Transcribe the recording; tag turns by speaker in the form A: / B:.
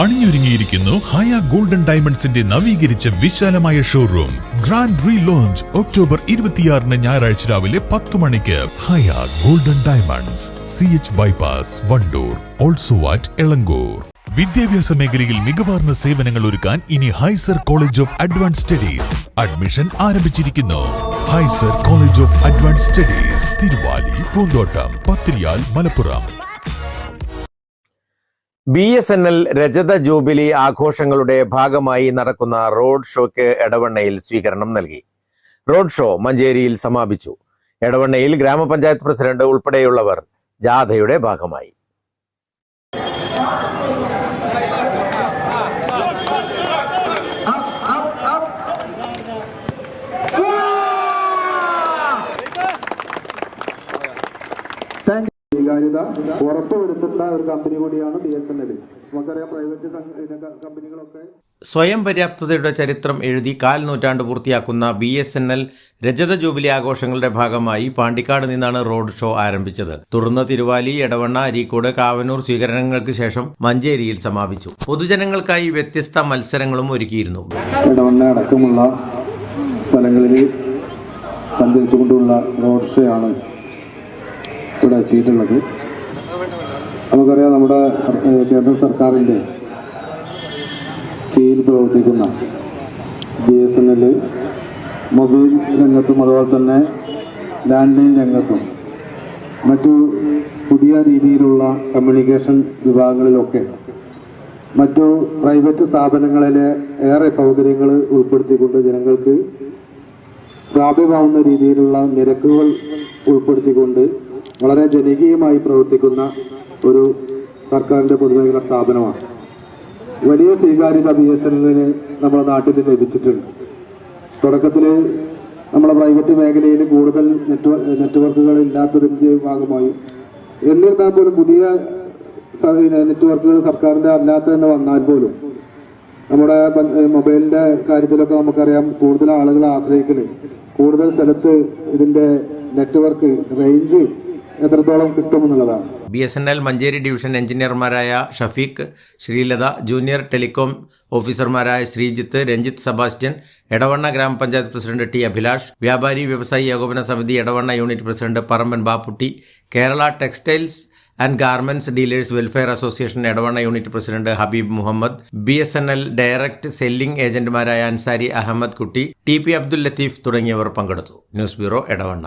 A: അണിഞ്ഞൊരുങ്ങിയിരിക്കുന്നു ഹയ golden ഡയമണ്ട്സിന്റെ നവീകരിച്ച വിശാലമായ showroom. Grand re launch October ഇരുപത്തിയാറിന് ഞായറാഴ്ച രാവിലെ പത്ത് മണിക്ക്. Haya golden diamonds C H bypass Wandoor also at Elankur. വിദ്യാഭ്യാസ മേഖലയിൽ മികവാർന്ന സേവനങ്ങൾ ഒരുക്കാൻ ഇനി Hyzer college of advance studies admission ആരംഭിച്ചിരിക്കുന്നു. Hyzer college of advance studies Thiruvali Poonthottam Pathiriyal Malappuram.
B: B S N L രജത ജൂബിലി ആഘോഷങ്ങളുടെ ഭാഗമായി നടക്കുന്ന റോഡ് ഷോയ്ക്ക് എടവണ്ണയിൽ സ്വീകരണം നൽകി. റോഡ് ഷോ മഞ്ചേരിയിൽ സമാപിച്ചു. എടവണ്ണയിൽ ഗ്രാമപഞ്ചായത്ത് പ്രസിഡന്റ് ഉൾപ്പെടെയുള്ളവർ ജാഥയുടെ ഭാഗമായി.
C: സ്വീകാര്യത ഉറപ്പുവരുത്തുന്ന ഒരു കമ്പനി കൂടിയാണ് ബി എസ് എൻ എൽ നമുക്കറിയാം പ്രൈവറ്റ് കമ്പനികളൊക്കെ
B: സ്വയം പര്യാപ്തതയുടെ ചരിത്രം എഴുതി കാൽ നൂറ്റാണ്ട് പൂർത്തിയാക്കുന്ന ബി എസ് എൻ എൽ രജത ജൂബിലി ആഘോഷങ്ങളുടെ ഭാഗമായി പാണ്ടിക്കാട് നിന്നാണ് റോഡ് ഷോ ആരംഭിച്ചത്. തുടർന്ന് തിരുവാലി എടവണ്ണ അരീക്കോട് കാവനൂർ സ്വീകരണങ്ങൾക്ക് ശേഷം മഞ്ചേരിയിൽ സമാപിച്ചു. പൊതുജനങ്ങൾക്കായി വ്യത്യസ്ത മത്സരങ്ങളും ഒരുക്കിയിരുന്നു.
C: ഇടവണ്ണ അടക്കമുള്ള സ്ഥലങ്ങളിൽ സഞ്ചരിച്ചുകൊണ്ടുള്ള റോഡ് ഷോ ആണ് ഇവിടെ എത്തിയിട്ടുള്ളത്. നമുക്കറിയാം നമ്മുടെ കേന്ദ്ര സർക്കാരിന്റെ കീഴിൽ പ്രവർത്തിക്കുന്ന B S N L mobile രംഗത്തും അതുപോലെ തന്നെ ലാൻഡ് ലൈൻ രംഗത്തും മറ്റു പുതിയ രീതിയിലുള്ള കമ്മ്യൂണിക്കേഷൻ വിഭാഗങ്ങളിലൊക്കെ മറ്റു പ്രൈവറ്റ് സ്ഥാപനങ്ങളിലെ ഏറെ സൗകര്യങ്ങൾ ഉൾപ്പെടുത്തിക്കൊണ്ട് ജനങ്ങൾക്ക് പ്രാപ്യമാവുന്ന രീതിയിലുള്ള നിരക്കുകൾ ഉൾപ്പെടുത്തിക്കൊണ്ട് വളരെ ജനകീയമായി പ്രവർത്തിക്കുന്ന ഒരു സർക്കാരിന്റെ പൊതുമേഖല സ്ഥാപനമാണ്. വലിയ സ്വീകാര്യത ബി എസ് എന്നിന് നമ്മുടെ നാട്ടിൽ ലഭിച്ചിട്ടുണ്ട്. തുടക്കത്തിൽ നമ്മുടെ പ്രൈവറ്റ് മേഖലയിൽ കൂടുതൽ നെറ്റ്വർ നെറ്റ്വർക്കുകൾ ഇല്ലാത്തതിന്റെ ഭാഗമായും. എന്നിരുന്നാൽ പോലും പുതിയ നെറ്റ്വർക്കുകൾ സർക്കാരിന്റെ അല്ലാത്ത തന്നെ വന്നാൽ പോലും നമ്മുടെ മൊബൈലിന്റെ കാര്യത്തിലൊക്കെ നമുക്കറിയാം കൂടുതൽ ആളുകളെ ആശ്രയിക്കൽ കൂടുതൽ സ്ഥലത്ത് ഇതിന്റെ നെറ്റ്വർക്ക് റേഞ്ച് എത്രത്തോളം കിട്ടുമെന്നുള്ളതാണ്.
B: B S N L Manjeri division എഞ്ചിനീയർമാരായ Shafeeq Sreelatha junior telecom ഓഫീസർമാരായ ശ്രീജിത്ത് രഞ്ജിത്ത് സെബാസ്റ്റ്യൻ എടവണ്ണ ഗ്രാമപഞ്ചായത്ത് പ്രസിഡന്റ് ടി അഭിലാഷ് വ്യാപാരി വ്യവസായി ഏകോപന സമിതി Edavanna unit president Paramban Bapputty Kerala textiles and garments dealers welfare association Edavanna unit president Habeeb Muhammad B S N L direct selling ഏജന്റുമാരായ Ansari Ahmed Kutty T P Abdul Latheef തുടങ്ങിയവർ പങ്കെടുത്തു. News bureau Edavanna.